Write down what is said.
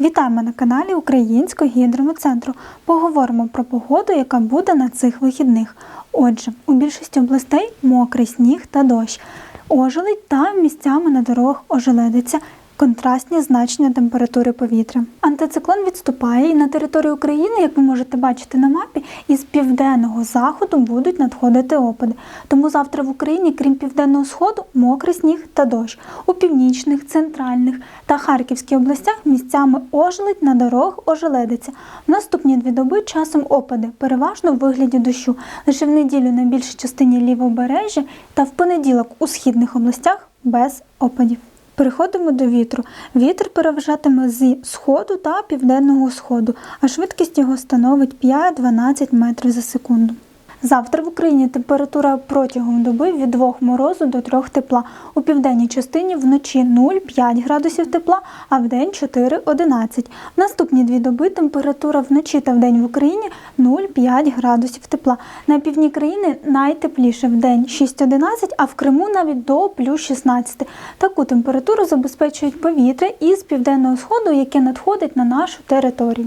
Вітаємо на каналі Українського гідрометцентру. Поговоримо про погоду, яка буде на цих вихідних. Отже, у більшості областей мокрий сніг та дощ. Ожеледь та місцями на дорогах ожеледиться. Контрастні значення температури повітря. Антициклон відступає і на території України, як ви можете бачити на мапі, із південного заходу будуть надходити опади. Тому завтра в Україні, крім південного сходу, мокрий сніг та дощ. У північних, центральних та Харківській областях місцями ожеледь на дорогах ожеледиться. В наступні дві доби часом опади, переважно в вигляді дощу. Лише в неділю на більшій частині лівобережжя та в понеділок у східних областях без опадів. Переходимо до вітру. Вітер переважатиме зі сходу та південного сходу, а швидкість його становить 5-12 метрів за секунду. Завтра в Україні температура протягом доби від 2 морозу до 3 тепла. У південній частині вночі 0,5 градусів тепла, а вдень 4-11. В наступні дві доби температура вночі та вдень в Україні 0,5 градусів тепла. На півдні країни найтепліше вдень 6-11, а в Криму навіть до плюс 16. Таку температуру забезпечують повітря із південного сходу, яке надходить на нашу територію.